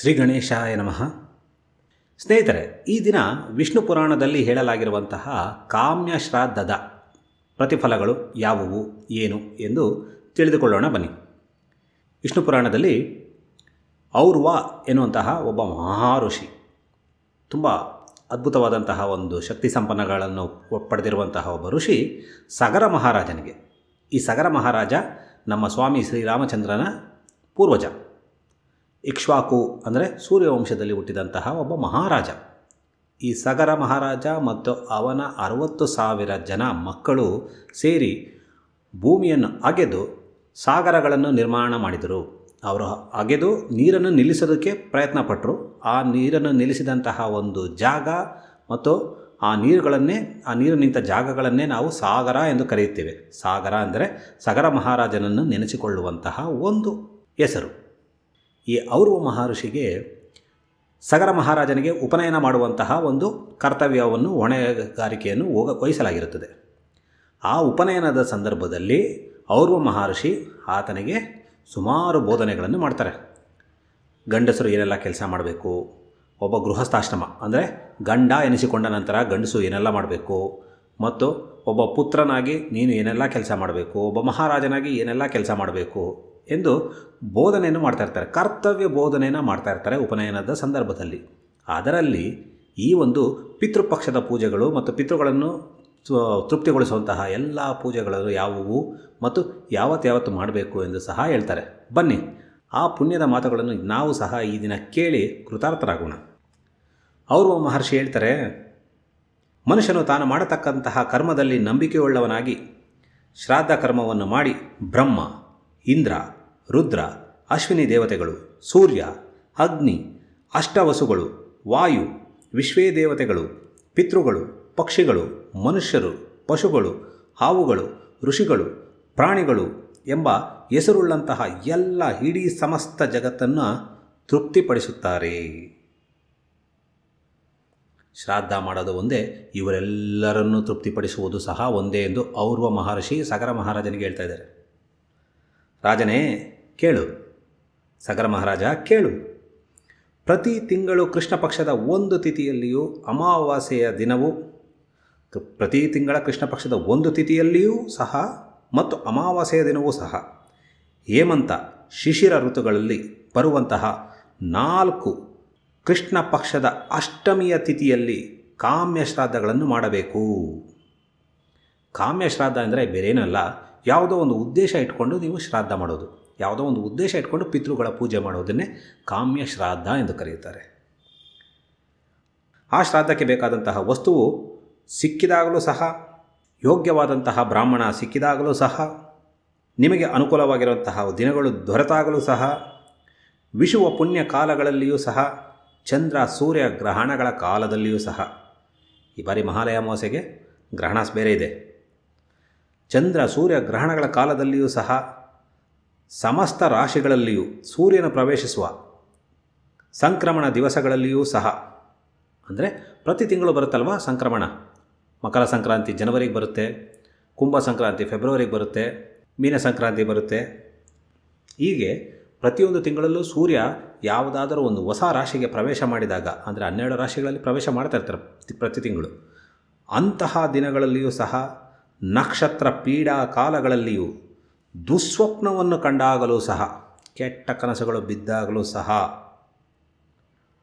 ಶ್ರೀ ಗಣೇಶಾಯ ನಮಃ. ಸ್ನೇಹಿತರೆ, ಈ ದಿನ ವಿಷ್ಣು ಪುರಾಣದಲ್ಲಿ ಹೇಳಲಾಗಿರುವಂತಹ ಕಾಮ್ಯ ಶ್ರಾದ್ದದ ಪ್ರತಿಫಲಗಳು ಯಾವುವು, ಏನು ಎಂದು ತಿಳಿದುಕೊಳ್ಳೋಣ ಬನ್ನಿ. ವಿಷ್ಣು ಪುರಾಣದಲ್ಲಿ ಔರ್ವ ಎನ್ನುವಂತಹ ಒಬ್ಬ ಮಹಾ ಋಷಿ ತುಂಬ ಅದ್ಭುತವಾದಂತಹ ಒಂದು ಶಕ್ತಿ ಸಂಪನ್ನಗಳನ್ನು ಪಡೆದಿರುವಂತಹ ಒಬ್ಬ ಋಷಿ ಸಗರ ಮಹಾರಾಜನಿಗೆ. ಈ ಸಗರ ಮಹಾರಾಜ ನಮ್ಮ ಸ್ವಾಮಿ ಶ್ರೀರಾಮಚಂದ್ರನ ಪೂರ್ವಜ. ಇಕ್ಷ್ವಾಕು ಅಂದರೆ ಸೂರ್ಯವಂಶದಲ್ಲಿ ಹುಟ್ಟಿದಂತಹ ಒಬ್ಬ ಮಹಾರಾಜ. ಈ ಸಗರ ಮಹಾರಾಜ ಮತ್ತು ಅವನ ಅರವತ್ತು ಸಾವಿರ ಜನ ಮಕ್ಕಳು ಸೇರಿ ಭೂಮಿಯನ್ನು ಅಗೆದು ಸಾಗರಗಳನ್ನು ನಿರ್ಮಾಣ ಮಾಡಿದರು. ಅವರು ಅಗೆದು ನೀರನ್ನು ನಿಲ್ಲಿಸೋದಕ್ಕೆ ಪ್ರಯತ್ನ ಪಟ್ಟರು ಆ ನೀರನ್ನು ನಿಲ್ಲಿಸಿದಂತಹ ಒಂದು ಜಾಗ ಮತ್ತು ಆ ನೀರುಗಳನ್ನೇ, ಆ ನೀರು ನಿಂತ ಜಾಗಗಳನ್ನೇ ನಾವು ಸಾಗರ ಎಂದು ಕರೆಯುತ್ತೇವೆ. ಸಾಗರ ಅಂದರೆ ಸಗರ ಮಹಾರಾಜನನ್ನು ನೆನೆಸಿಕೊಳ್ಳುವಂತಹ ಒಂದು ಹೆಸರು. ಈ ಔರ್ವ ಮಹರ್ಷಿಗೆ ಸಗರ ಮಹಾರಾಜನಿಗೆ ಉಪನಯನ ಮಾಡುವಂತಹ ಒಂದು ಕರ್ತವ್ಯವನ್ನು, ಹೊಣೆಗಾರಿಕೆಯನ್ನು ಹೋಗ, ವಹಿಸಲಾಗಿರುತ್ತದೆ. ಆ ಉಪನಯನದ ಸಂದರ್ಭದಲ್ಲಿ ಔರ್ವ ಮಹರ್ಷಿ ಆತನಿಗೆ ಸುಮಾರು ಬೋಧನೆಗಳನ್ನು ಮಾಡ್ತಾರೆ. ಗಂಡಸರು ಏನೆಲ್ಲ ಕೆಲಸ ಮಾಡಬೇಕು? ಒಬ್ಬ ಗೃಹಸ್ಥಾಶ್ರಮ, ಅಂದರೆ ಗಂಡ ಎನಿಸಿಕೊಂಡ ನಂತರ ಗಂಡಸು ಏನೆಲ್ಲ ಮಾಡಬೇಕು? ಮತ್ತು ಒಬ್ಬ ಪುತ್ರನಾಗಿ ನೀನು ಏನೆಲ್ಲ ಕೆಲಸ ಮಾಡಬೇಕು? ಒಬ್ಬ ಮಹಾರಾಜನಾಗಿ ಏನೆಲ್ಲ ಕೆಲಸ ಮಾಡಬೇಕು? ಎಂದು ಬೋಧನೆಯನ್ನು ಮಾಡ್ತಾ ಇರ್ತಾರೆ. ಕರ್ತವ್ಯ ಬೋಧನೆಯನ್ನು ಮಾಡ್ತಾ ಇರ್ತಾರೆ ಉಪನಯನದ ಸಂದರ್ಭದಲ್ಲಿ. ಅದರಲ್ಲಿ ಈ ಒಂದು ಪಿತೃಪಕ್ಷದ ಪೂಜೆಗಳು ಮತ್ತು ಪಿತೃಗಳನ್ನು ತೃಪ್ತಿಗೊಳಿಸುವಂತಹ ಎಲ್ಲ ಪೂಜೆಗಳು ಯಾವುವು ಮತ್ತು ಯಾವತ್ತು ಯಾವತ್ತು ಮಾಡಬೇಕು ಎಂದು ಸಹ ಹೇಳ್ತಾರೆ. ಬನ್ನಿ, ಆ ಪುಣ್ಯದ ಮಾತುಗಳನ್ನು ನಾವು ಸಹ ಈ ದಿನ ಕೇಳಿ ಕೃತಾರ್ಥರಾಗೋಣ. ಅವರು ಮಹರ್ಷಿ ಹೇಳ್ತಾರೆ, ಮನುಷ್ಯನು ತಾನು ಮಾಡತಕ್ಕಂತಹ ಕರ್ಮದಲ್ಲಿ ನಂಬಿಕೆಯುಳ್ಳವನಾಗಿ ಶ್ರಾದ್ದ ಕರ್ಮವನ್ನು ಮಾಡಿ ಬ್ರಹ್ಮ, ಇಂದ್ರ ರುದ್ರ, ಅಶ್ವಿನಿ ದೇವತೆಗಳು, ಸೂರ್ಯ, ಅಗ್ನಿ, ಅಷ್ಟವಸುಗಳು, ವಾಯು, ವಿಶ್ವೇ ದೇವತೆಗಳು, ಪಿತೃಗಳು, ಪಕ್ಷಿಗಳು, ಮನುಷ್ಯರು, ಪಶುಗಳು, ಹಾವುಗಳು, ಋಷಿಗಳು, ಪ್ರಾಣಿಗಳು ಎಂಬ ಹೆಸರುಳ್ಳಂತಹ ಎಲ್ಲ ಇಡೀ ಸಮಸ್ತ ಜಗತ್ತನ್ನು ತೃಪ್ತಿಪಡಿಸುತ್ತಾರೆ. ಶ್ರಾದ್ದ ಮಾಡೋದು ಒಂದೇ, ಇವರೆಲ್ಲರನ್ನೂ ತೃಪ್ತಿಪಡಿಸುವುದು ಸಹ ಒಂದೇ ಎಂದು ಔರ್ವ ಮಹರ್ಷಿ ಸಗರ ಮಹಾರಾಜನಿಗೆ ಹೇಳ್ತಾ ಇದ್ದಾರೆ. ರಾಜನೇ ಕೇಳು. ಸಗರ ಮಹಾರಾಜ, ಕೇಳು. ಪ್ರತಿ ತಿಂಗಳು ಕೃಷ್ಣ ಪಕ್ಷದ ಒಂದು ತಿಥಿಯಲ್ಲಿಯೂ ಅಮಾವಾಸ್ಯೆಯ ದಿನವೂ ಪ್ರತಿ ತಿಂಗಳ ಕೃಷ್ಣ ಪಕ್ಷದ ಒಂದು ತಿಥಿಯಲ್ಲಿಯೂ ಸಹ ಮತ್ತು ಅಮಾವಾಸ್ಯೆಯ ದಿನವೂ ಸಹ ಹೇಮಂತ ಶಿಶಿರ ಋತುಗಳಲ್ಲಿ ಬರುವಂತಹ ನಾಲ್ಕು ಕೃಷ್ಣ ಪಕ್ಷದ ಅಷ್ಟಮಿಯ ತಿಥಿಯಲ್ಲಿ ಕಾಮ್ಯ ಶ್ರಾದ್ದಗಳನ್ನು ಮಾಡಬೇಕು. ಕಾಮ್ಯ ಶ್ರಾದ್ದ ಅಂದರೆ ಬೇರೇನಲ್ಲ, ಯಾವುದೋ ಒಂದು ಉದ್ದೇಶ ಇಟ್ಕೊಂಡು ನೀವು ಶ್ರಾದ್ದ ಮಾಡೋದು. ಯಾವುದೋ ಒಂದು ಉದ್ದೇಶ ಇಟ್ಕೊಂಡು ಪಿತೃಗಳ ಪೂಜೆ ಮಾಡೋದನ್ನೇ ಕಾಮ್ಯ ಶ್ರಾದ್ದ ಎಂದು ಕರೆಯುತ್ತಾರೆ. ಆ ಶ್ರಾದ್ದಕ್ಕೆ ಬೇಕಾದಂತಹ ವಸ್ತುವು ಸಿಕ್ಕಿದಾಗಲೂ ಸಹ, ಯೋಗ್ಯವಾದಂತಹ ಬ್ರಾಹ್ಮಣ ಸಿಕ್ಕಿದಾಗಲೂ ಸಹ, ನಿಮಗೆ ಅನುಕೂಲವಾಗಿರುವಂತಹ ದಿನಗಳು ದೊರೆತಾಗಲೂ ಸಹ, ವಿಶುವ ಪುಣ್ಯ ಕಾಲಗಳಲ್ಲಿಯೂ ಸಹ, ಚಂದ್ರ ಸೂರ್ಯ ಗ್ರಹಣಗಳ ಕಾಲದಲ್ಲಿಯೂ ಸಹ. ಈ ಬಾರಿ ಮಹಾಲಯ ಅಮಾವಾಸ್ಯೆಗೆ ಗ್ರಹಣ ಬೇರೆ ಇದೆ. ಚಂದ್ರ ಸೂರ್ಯ ಗ್ರಹಣಗಳ ಕಾಲದಲ್ಲಿಯೂ ಸಹ ಸಮಸ್ತ ರಾಶಿಗಳಲ್ಲಿಯೂ ಸೂರ್ಯನ ಪ್ರವೇಶಿಸುವ ಸಂಕ್ರಮಣ ದಿವಸಗಳಲ್ಲಿಯೂ ಸಹ. ಅಂದರೆ ಪ್ರತಿ ತಿಂಗಳು ಬರುತ್ತಲ್ವ ಸಂಕ್ರಮಣ? ಮಕರ ಸಂಕ್ರಾಂತಿ ಜನವರಿಗೆ ಬರುತ್ತೆ, ಕುಂಭ ಸಂಕ್ರಾಂತಿ ಫೆಬ್ರವರಿಗೆ ಬರುತ್ತೆ, ಮೀನ ಸಂಕ್ರಾಂತಿ ಬರುತ್ತೆ. ಹೀಗೆ ಪ್ರತಿಯೊಂದು ತಿಂಗಳಲ್ಲೂ ಸೂರ್ಯ ಯಾವುದಾದರೂ ಒಂದು ಹೊಸ ರಾಶಿಗೆ ಪ್ರವೇಶ ಮಾಡಿದಾಗ, ಅಂದರೆ ಹನ್ನೆರಡು ರಾಶಿಗಳಲ್ಲಿ ಪ್ರವೇಶ ಮಾಡ್ತಾ ಇರ್ತಾರೆ ಪ್ರತಿ ತಿಂಗಳು. ಅಂತಹ ದಿನಗಳಲ್ಲಿಯೂ ಸಹ ನಕ್ಷತ್ರ ಪೀಡಾ ಕಾಲಗಳಲ್ಲಿಯೂ ದುಸ್ವಪ್ನವನ್ನು ಕಂಡಾಗಲೂ ಸಹ, ಕೆಟ್ಟ ಕನಸುಗಳು ಬಿದ್ದಾಗಲೂ ಸಹ,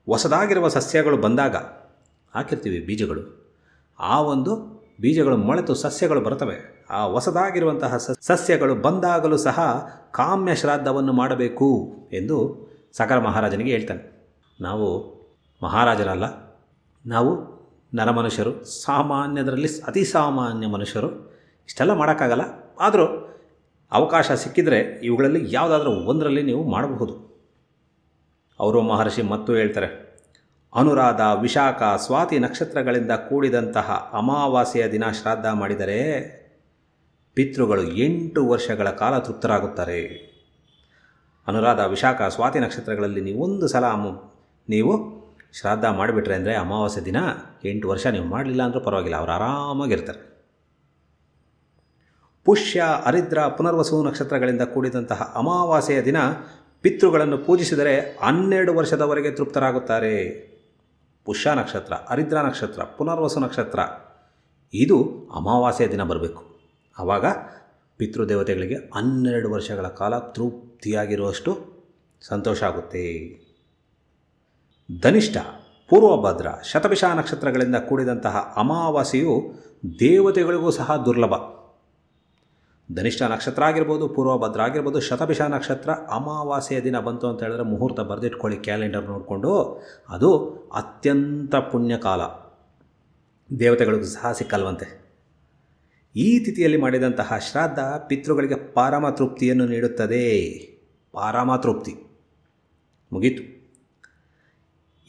ಹೊಸದಾಗಿರುವ ಸಸ್ಯಗಳು ಬಂದಾಗ ಹಾಕಿರ್ತೀವಿ ಬೀಜಗಳು. ಆ ಒಂದು ಬೀಜಗಳು ಮೊಳೆತು ಸಸ್ಯಗಳು ಬರ್ತವೆ ಆ ಹೊಸದಾಗಿರುವಂತಹ ಸಸ್ಯಗಳು ಬಂದಾಗಲೂ ಸಹ ಕಾಮ್ಯ ಶ್ರಾದ್ದವನ್ನು ಮಾಡಬೇಕು ಎಂದು ಸಕಲ ಮಹಾರಾಜನಿಗೆ ಹೇಳ್ತಾನೆ. ನಾವು ಮಹಾರಾಜರಲ್ಲ, ನಾವು ನರಮನುಷ್ಯರು, ಸಾಮಾನ್ಯದರಲ್ಲಿ ಅತಿ ಸಾಮಾನ್ಯ ಮನುಷ್ಯರು. ಇಷ್ಟೆಲ್ಲ ಮಾಡೋಕ್ಕಾಗಲ್ಲ. ಆದರೂ ಅವಕಾಶ ಸಿಕ್ಕಿದರೆ ಇವುಗಳಲ್ಲಿ ಯಾವುದಾದ್ರೂ ಒಂದರಲ್ಲಿ ನೀವು ಮಾಡಬಹುದು. ಅವರು ಮಹರ್ಷಿ ಮತ್ತು ಹೇಳ್ತಾರೆ, ಅನುರಾಧ, ವಿಶಾಖ, ಸ್ವಾತಿ ನಕ್ಷತ್ರಗಳಿಂದ ಕೂಡಿದಂತಹ ಅಮಾವಾಸ್ಯೆಯ ದಿನ ಶ್ರಾದ್ದ ಮಾಡಿದರೆ ಪಿತೃಗಳು ಎಂಟು ವರ್ಷಗಳ ಕಾಲ ತೃಪ್ತರಾಗುತ್ತಾರೆ. ಅನುರಾಧ, ವಿಶಾಖ, ಸ್ವಾತಿ ನಕ್ಷತ್ರಗಳಲ್ಲಿ ನೀವೊಂದು ಸಲ ನೀವು ಶ್ರಾದ್ದ ಮಾಡಿಬಿಟ್ರೆ ಅಂದರೆ ಅಮಾವಾಸ್ಯೆ ದಿನ ಎಂಟು ವರ್ಷ ನೀವು ಮಾಡಲಿಲ್ಲ ಅಂದರೂ ಪರವಾಗಿಲ್ಲ, ಅವರು ಆರಾಮಾಗಿರ್ತಾರೆ. ಪುಷ್ಯ, ಅರಿದ್ರ, ಪುನರ್ವಸು ನಕ್ಷತ್ರಗಳಿಂದ ಕೂಡಿದಂತಹ ಅಮಾವಾಸ್ಯೆಯ ದಿನ ಪಿತೃಗಳನ್ನು ಪೂಜಿಸಿದರೆ ಹನ್ನೆರಡು ವರ್ಷದವರೆಗೆ ತೃಪ್ತರಾಗುತ್ತಾರೆ. ಪುಷ್ಯ ನಕ್ಷತ್ರ ಹರಿದ್ರ ನಕ್ಷತ್ರ, ಪುನರ್ವಸು ನಕ್ಷತ್ರ, ಇದು ಅಮಾವಾಸ್ಯೆಯ ದಿನ ಬರಬೇಕು. ಆವಾಗ ಪಿತೃದೇವತೆಗಳಿಗೆ ಹನ್ನೆರಡು ವರ್ಷಗಳ ಕಾಲ ತೃಪ್ತಿಯಾಗಿರುವಷ್ಟು ಸಂತೋಷ ಆಗುತ್ತೆ. ಧನಿಷ್ಠ ಪೂರ್ವಭದ್ರ ಶತಭಿಷ ನಕ್ಷತ್ರಗಳಿಂದ ಕೂಡಿದಂತಹ ಅಮಾವಾಸ್ಯೆಯು ದೇವತೆಗಳಿಗೂ ಸಹ ದುರ್ಲಭ. ಧನಿಷ್ಠ ನಕ್ಷತ್ರ ಆಗಿರ್ಬೋದು, ಪೂರ್ವಭದ್ರ ಆಗಿರ್ಬೋದು, ಶತಭಿಷ ನಕ್ಷತ್ರ ಅಮಾವಾಸ್ಯೆಯ ದಿನ ಬಂತು ಅಂತ ಹೇಳಿದ್ರೆ ಮುಹೂರ್ತ ಬರೆದಿಟ್ಕೊಳ್ಳಿ, ಕ್ಯಾಲೆಂಡರ್ ನೋಡಿಕೊಂಡು. ಅದು ಅತ್ಯಂತ ಪುಣ್ಯಕಾಲ ದೇವತೆಗಳಿಗೂ ಸಹ ಸಿಕ್ಕಲ್ವಂತೆ. ಈ ತಿಥಿಯಲ್ಲಿ ಮಾಡಿದಂತಹ ಶ್ರಾದ್ದ ಪಿತೃಗಳಿಗೆ ಪಾರಮ ತೃಪ್ತಿಯನ್ನು ನೀಡುತ್ತದೆ. ಪಾರಮ ತೃಪ್ತಿ. ಮುಗೀತು.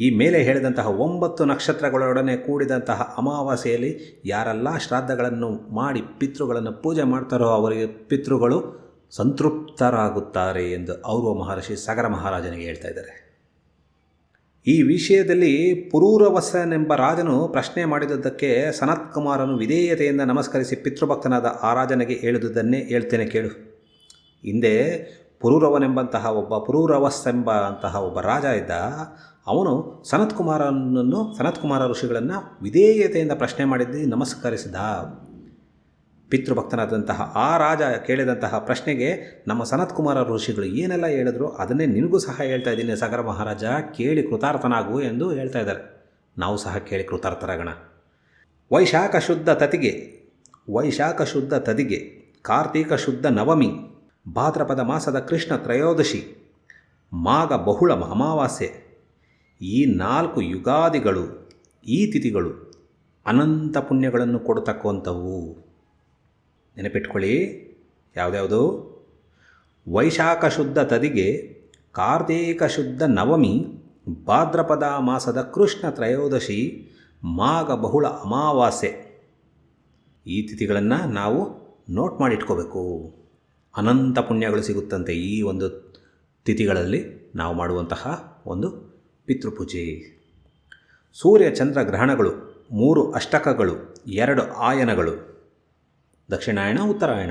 ಈ ಮೇಲೆ ಹೇಳಿದಂತಹ ಒಂಬತ್ತು ನಕ್ಷತ್ರಗಳೊಡನೆ ಕೂಡಿದಂತಹ ಅಮಾವಾಸ್ಯೆಯಲ್ಲಿ ಯಾರೆಲ್ಲ ಶ್ರಾದ್ದಗಳನ್ನು ಮಾಡಿ ಪಿತೃಗಳನ್ನು ಪೂಜೆ ಮಾಡ್ತಾರೋ ಅವರಿಗೆ ಪಿತೃಗಳು ಸಂತೃಪ್ತರಾಗುತ್ತಾರೆ ಎಂದು ಔರ್ವ ಮಹರ್ಷಿ ಸಾಗರ ಮಹಾರಾಜನಿಗೆ ಹೇಳ್ತಾ ಇದ್ದಾರೆ. ಈ ವಿಷಯದಲ್ಲಿ ಪುರೂರವಸನೆಂಬ ರಾಜನು ಪ್ರಶ್ನೆ ಮಾಡಿದುದ್ದಕ್ಕೆ ಸನತ್ ಕುಮಾರನು ವಿಧೇಯತೆಯಿಂದ ನಮಸ್ಕರಿಸಿ ಪಿತೃಭಕ್ತನಾದ ಆ ರಾಜನಿಗೆ ಹೇಳಿದುದನ್ನೇ ಹೇಳ್ತೇನೆ ಕೇಳು. ಹಿಂದೆ ಪುರೂರವನೆಂಬಂತಹ ಒಬ್ಬ ಪುರೂರವಸ್ಸೆಂಬ ಎಂಬಂತಹ ಒಬ್ಬ ರಾಜ ಇದ್ದ ಅವನು ಸನತ್ಕುಮಾರನನ್ನು, ಸನತ್ಕುಮಾರ ಋಷಿಗಳನ್ನು ವಿಧೇಯತೆಯಿಂದ ಪ್ರಶ್ನೆ ಮಾಡಿದ್ದು ನಮಸ್ಕರಿಸಿದ. ಪಿತೃಭಕ್ತನಾದಂತಹ ಆ ರಾಜ ಕೇಳಿದಂತಹ ಪ್ರಶ್ನೆಗೆ ನಮ್ಮ ಸನತ್ಕುಮಾರ ಋಷಿಗಳು ಏನೆಲ್ಲ ಹೇಳಿದ್ರು ಅದನ್ನೇ ನಿನಗೂ ಸಹ ಹೇಳ್ತಾ ಇದ್ದೀನಿ ಸಾಗರ ಮಹಾರಾಜ, ಕೇಳಿ ಕೃತಾರ್ಥನಾಗು ಎಂದು ಹೇಳ್ತಾ ಇದ್ದಾರೆ. ನಾವು ಸಹ ಕೇಳಿ ಕೃತಾರ್ಥರಾಗೋಣ. ವೈಶಾಖ ಶುದ್ಧ ತತಿಗೆ, ವೈಶಾಖ ಶುದ್ಧ ತದಿಗೆ ಕಾರ್ತೀಕ ಶುದ್ಧ ನವಮಿ, ಭಾದ್ರಪದ ಮಾಸದ ಕೃಷ್ಣ ತ್ರಯೋದಶಿ, ಮಾಘ ಬಹುಳ ಅಮಾವಾಸ್ಯೆ ಈ ನಾಲ್ಕು ಯುಗಾದಿಗಳು, ಈ ತಿಥಿಗಳು ಅನಂತ ಪುಣ್ಯಗಳನ್ನು ಕೊಡತಕ್ಕಂಥವು. ನೆನಪಿಟ್ಕೊಳ್ಳಿ, ಯಾವುದ್ಯಾವುದು? ವೈಶಾಖ ಶುದ್ಧ ತದಿಗೆ ಕಾರ್ತೀಕ ಶುದ್ಧ ನವಮಿ, ಭಾದ್ರಪದ ಮಾಸದ ಕೃಷ್ಣ ತ್ರಯೋದಶಿ, ಮಾಘ ಬಹುಳ ಅಮಾವಾಸ್ಯೆ. ಈ ತಿಥಿಗಳನ್ನು ನಾವು ನೋಟ್ ಮಾಡಿಟ್ಕೋಬೇಕು. ಅನಂತ ಪುಣ್ಯಗಳು ಸಿಗುತ್ತಂತೆ ಈ ಒಂದು ತಿಥಿಗಳಲ್ಲಿ ನಾವು ಮಾಡುವಂತಹ ಒಂದು ಪಿತೃಪೂಜೆ. ಸೂರ್ಯ ಚಂದ್ರ ಗ್ರಹಣಗಳು, ಮೂರು ಅಷ್ಟಕಗಳು, ಎರಡು ಆಯನಗಳು. ದಕ್ಷಿಣಾಯಣ, ಉತ್ತರಾಯಣ.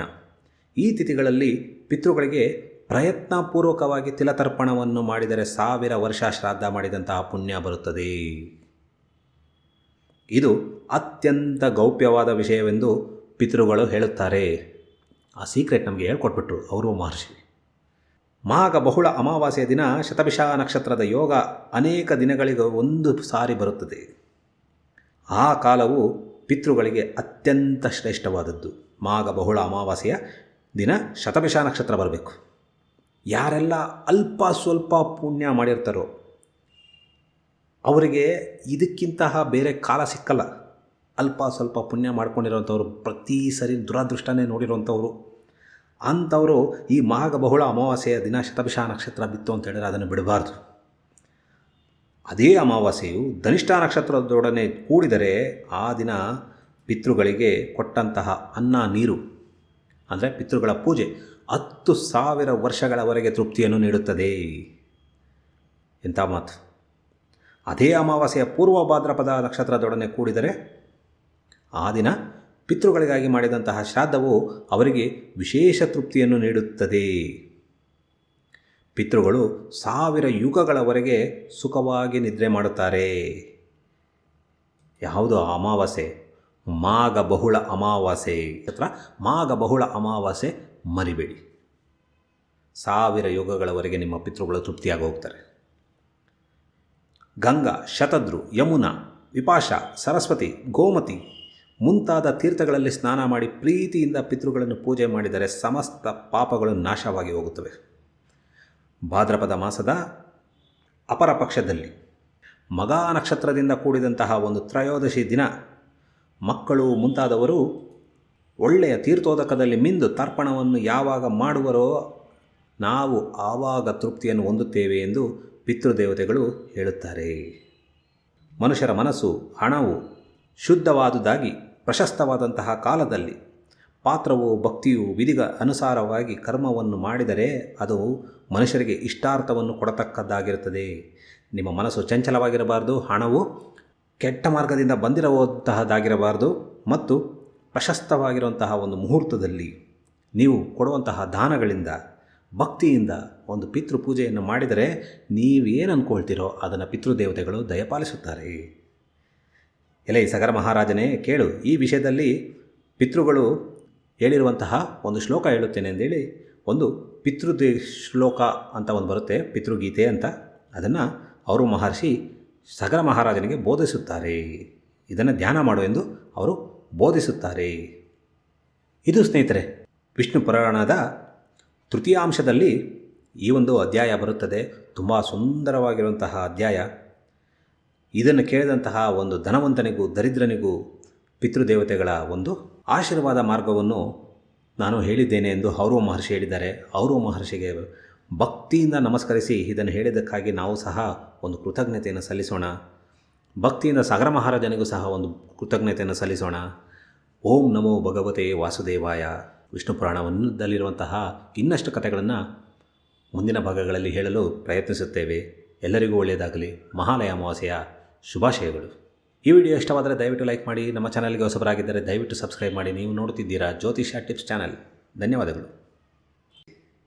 ಈ ತಿಥಿಗಳಲ್ಲಿ ಪಿತೃಗಳಿಗೆ ಪ್ರಯತ್ನಪೂರ್ವಕವಾಗಿ ತಿಲತರ್ಪಣವನ್ನು ಮಾಡಿದರೆ ಸಾವಿರ ವರ್ಷ ಶ್ರಾದ್ದ ಮಾಡಿದಂತಹ ಪುಣ್ಯ ಬರುತ್ತದೆ. ಇದು ಅತ್ಯಂತ ಗೌಪ್ಯವಾದ ವಿಷಯವೆಂದು ಪಿತೃಗಳು ಹೇಳುತ್ತಾರೆ. ಆ ಸೀಕ್ರೆಟ್ ನಮಗೆ ಹೇಳ್ಕೊಟ್ಬಿಟ್ರು ಅವರು ಮಹರ್ಷಿ. ಮಾಘ ಬಹುಳ ಅಮಾವಾಸ್ಯೆಯ ದಿನ ಶತಭಿಷ ನಕ್ಷತ್ರದ ಯೋಗ ಅನೇಕ ದಿನಗಳಿಗೆ ಒಂದು ಸಾರಿ ಬರುತ್ತದೆ. ಆ ಕಾಲವು ಪಿತೃಗಳಿಗೆ ಅತ್ಯಂತ ಶ್ರೇಷ್ಠವಾದದ್ದು. ಮಾಘ ಬಹುಳ ಅಮಾವಾಸ್ಯೆಯ ದಿನ ಶತಭಿಷ ನಕ್ಷತ್ರ ಬರಬೇಕು. ಯಾರೆಲ್ಲ ಅಲ್ಪ ಸ್ವಲ್ಪ ಪುಣ್ಯ ಮಾಡಿರ್ತಾರೋ ಅವರಿಗೆ ಇದಕ್ಕಿಂತಹ ಬೇರೆ ಕಾಲ ಸಿಕ್ಕಲ್ಲ. ಅಲ್ಪ ಸ್ವಲ್ಪ ಪುಣ್ಯ ಮಾಡ್ಕೊಂಡಿರೋಂಥವ್ರು ಪ್ರತಿ ಸರಿ ದುರಾದೃಷ್ಟನೇ ನೋಡಿರೋಂಥವ್ರು ಅಂಥವರು ಈ ಮಾಘ ಬಹುಳ ಅಮಾವಾಸ್ಯೆಯ ದಿನ ಶತಭಿಷ ನಕ್ಷತ್ರ ಬಿತ್ತು ಅಂತ ಹೇಳಿದರೆ ಅದನ್ನು ಬಿಡಬಾರ್ದು. ಅದೇ ಅಮಾವಾಸ್ಯೆಯು ಧನಿಷ್ಠ ನಕ್ಷತ್ರದೊಡನೆ ಕೂಡಿದರೆ ಆ ದಿನ ಪಿತೃಗಳಿಗೆ ಕೊಟ್ಟಂತಹ ಅನ್ನ, ನೀರು, ಅಂದರೆ ಪಿತೃಗಳ ಪೂಜೆ ಹತ್ತು ಸಾವಿರ ವರ್ಷಗಳವರೆಗೆ ತೃಪ್ತಿಯನ್ನು ನೀಡುತ್ತದೆ. ಎಂಥ ಮಾತು. ಅದೇ ಅಮಾವಾಸ್ಯೆಯ ಪೂರ್ವ ಭಾದ್ರಪದ ನಕ್ಷತ್ರದೊಡನೆ ಕೂಡಿದರೆ ಆ ದಿನ ಪಿತೃಗಳಿಗಾಗಿ ಮಾಡಿದಂತಹ ಶ್ರಾದ್ದವು ಅವರಿಗೆ ವಿಶೇಷ ತೃಪ್ತಿಯನ್ನು ನೀಡುತ್ತದೆ. ಪಿತೃಗಳು ಸಾವಿರ ಯುಗಗಳವರೆಗೆ ಸುಖವಾಗಿ ನಿದ್ರೆ ಮಾಡುತ್ತಾರೆ. ಯಾವುದು ಅಮಾವಾಸ್ಯೆ? ಮಾಘ ಬಹುಳ ಅಮಾವಾಸ್ಯೆ. ಹತ್ರ ಮಾಘ ಬಹುಳ ಅಮಾವಾಸ್ಯೆ ಮರಿಬೇಡಿ. ಸಾವಿರ ಯುಗಗಳವರೆಗೆ ನಿಮ್ಮ ಪಿತೃಗಳು ತೃಪ್ತಿಯಾಗಿ ಹೋಗ್ತಾರೆ. ಗಂಗಾ, ಶತದ್ರು, ಯಮುನಾ, ವಿಪಾಶ, ಸರಸ್ವತಿ, ಗೋಮತಿ ಮುಂತಾದ ತೀರ್ಥಗಳಲ್ಲಿ ಸ್ನಾನ ಮಾಡಿ ಪ್ರೀತಿಯಿಂದ ಪಿತೃಗಳನ್ನು ಪೂಜೆ ಮಾಡಿದರೆ ಸಮಸ್ತ ಪಾಪಗಳು ನಾಶವಾಗಿ ಹೋಗುತ್ತವೆ. ಭಾದ್ರಪದ ಮಾಸದ ಅಪರ ಪಕ್ಷದಲ್ಲಿ ಮಗಾ ನಕ್ಷತ್ರದಿಂದ ಕೂಡಿದಂತಹ ಒಂದು ತ್ರಯೋದಶಿ ದಿನ ಮಕ್ಕಳು ಮುಂತಾದವರು ಒಳ್ಳೆಯ ತೀರ್ಥೋದಕದಲ್ಲಿ ಮಿಂದು ತರ್ಪಣವನ್ನು ಯಾವಾಗ ಮಾಡುವರೋ ನಾವು ಆವಾಗ ತೃಪ್ತಿಯನ್ನು ಹೊಂದುತ್ತೇವೆ ಎಂದು ಪಿತೃದೇವತೆಗಳು ಹೇಳುತ್ತಾರೆ. ಮನುಷ್ಯರ ಮನಸ್ಸು ಹಣವು ಶುದ್ಧವಾದುದಾಗಿ ಪ್ರಶಸ್ತವಾದಂತಹ ಕಾಲದಲ್ಲಿ ಪಾತ್ರವು ಭಕ್ತಿಯು ವಿಧಿಗ ಅನುಸಾರವಾಗಿ ಕರ್ಮವನ್ನು ಮಾಡಿದರೆ ಅದು ಮನುಷ್ಯರಿಗೆ ಇಷ್ಟಾರ್ಥವನ್ನು ಕೊಡತಕ್ಕದ್ದಾಗಿರುತ್ತದೆ. ನಿಮ್ಮ ಮನಸ್ಸು ಚಂಚಲವಾಗಿರಬಾರ್ದು, ಹಣವು ಕೆಟ್ಟ ಮಾರ್ಗದಿಂದ ಬಂದಿರುವಂತಹದ್ದಾಗಿರಬಾರ್ದು ಮತ್ತು ಪ್ರಶಸ್ತವಾಗಿರುವಂತಹ ಒಂದು ಮುಹೂರ್ತದಲ್ಲಿ ನೀವು ಕೊಡುವಂತಹ ದಾನಗಳಿಂದ, ಭಕ್ತಿಯಿಂದ ಒಂದು ಪಿತೃ ಪೂಜೆಯನ್ನು ಮಾಡಿದರೆ ನೀವೇನು ಅಂದ್ಕೊಳ್ತೀರೋ ಅದನ್ನು ಪಿತೃದೇವತೆಗಳು ದಯಪಾಲಿಸುತ್ತಾರೆ. ಎಲೆ ಸಗರ ಮಹಾರಾಜನೇ, ಕೇಳು. ಈ ವಿಷಯದಲ್ಲಿ ಪಿತೃಗಳು ಹೇಳಿರುವಂತಹ ಒಂದು ಶ್ಲೋಕ ಹೇಳುತ್ತೇನೆ ಅಂದೇಳಿ. ಒಂದು ಪಿತೃದೇ ಶ್ಲೋಕ ಅಂತ ಒಂದು ಬರುತ್ತೆ, ಪಿತೃಗೀತೆ ಅಂತ. ಅದನ್ನು ಅವರು ಮಹರ್ಷಿ ಸಗರ ಮಹಾರಾಜನಿಗೆ ಬೋಧಿಸುತ್ತಾರೆ. ಇದನ್ನು ಧ್ಯಾನ ಮಾಡು ಎಂದು ಅವರು ಬೋಧಿಸುತ್ತಾರೆ. ಇದು ಸ್ನೇಹಿತರೆ, ವಿಷ್ಣು ಪುರಾಣದ ತೃತೀಯಾಂಶದಲ್ಲಿ ಈ ಒಂದು ಅಧ್ಯಾಯ ಬರುತ್ತದೆ. ತುಂಬ ಸುಂದರವಾಗಿರುವಂತಹ ಅಧ್ಯಾಯ. ಇದನ್ನು ಕೇಳಿದಂತಹ ಒಂದು ಧನವಂತನಿಗೂ ದರಿದ್ರನಿಗೂ ಪಿತೃದೇವತೆಗಳ ಒಂದು ಆಶೀರ್ವಾದ ಮಾರ್ಗವನ್ನು ನಾನು ಹೇಳಿದ್ದೇನೆ ಎಂದು ಅವರು ಮಹರ್ಷಿ ಹೇಳಿದ್ದಾರೆ. ಅವರು ಮಹರ್ಷಿಗೆ ಭಕ್ತಿಯಿಂದ ನಮಸ್ಕರಿಸಿ ಇದನ್ನು ಹೇಳಿದ್ದಕ್ಕಾಗಿ ನಾವು ಸಹ ಒಂದು ಕೃತಜ್ಞತೆಯನ್ನು ಸಲ್ಲಿಸೋಣ. ಭಕ್ತಿಯಿಂದ ಸಾಗರ ಮಹಾರಾಜನಿಗೂ ಸಹ ಒಂದು ಕೃತಜ್ಞತೆಯನ್ನು ಸಲ್ಲಿಸೋಣ. ಓಂ ನಮೋ ಭಗವತೆ ವಾಸುದೇವಾಯ. ವಿಷ್ಣು ಪುರಾಣವನ್ನದಲ್ಲಿರುವಂತಹ ಇನ್ನಷ್ಟು ಕಥೆಗಳನ್ನು ಮುಂದಿನ ಭಾಗಗಳಲ್ಲಿ ಹೇಳಲು ಪ್ರಯತ್ನಿಸುತ್ತೇವೆ. ಎಲ್ಲರಿಗೂ ಒಳ್ಳೆಯದಾಗಲಿ. ಮಹಾಲಯ ಅಮಾವಾಸ್ಯೆಯ ಶುಭಾಶಯಗಳು. ಈ ವಿಡಿಯೋ ಇಷ್ಟವಾದರೆ ದಯವಿಟ್ಟು ಲೈಕ್ ಮಾಡಿ, ನಮ್ಮ ಚಾನಲ್ಗೆ ಹೊಸಬರಾಗಿದ್ದರೆ ದಯವಿಟ್ಟು ಸಬ್ಸ್ಕ್ರೈಬ್ ಮಾಡಿ. ನೀವು ನೋಡುತ್ತಿದ್ದೀರಾ ಜ್ಯೋತಿಷ ಟಿಪ್ಸ್ ಚಾನಲ್. ಧನ್ಯವಾದಗಳು.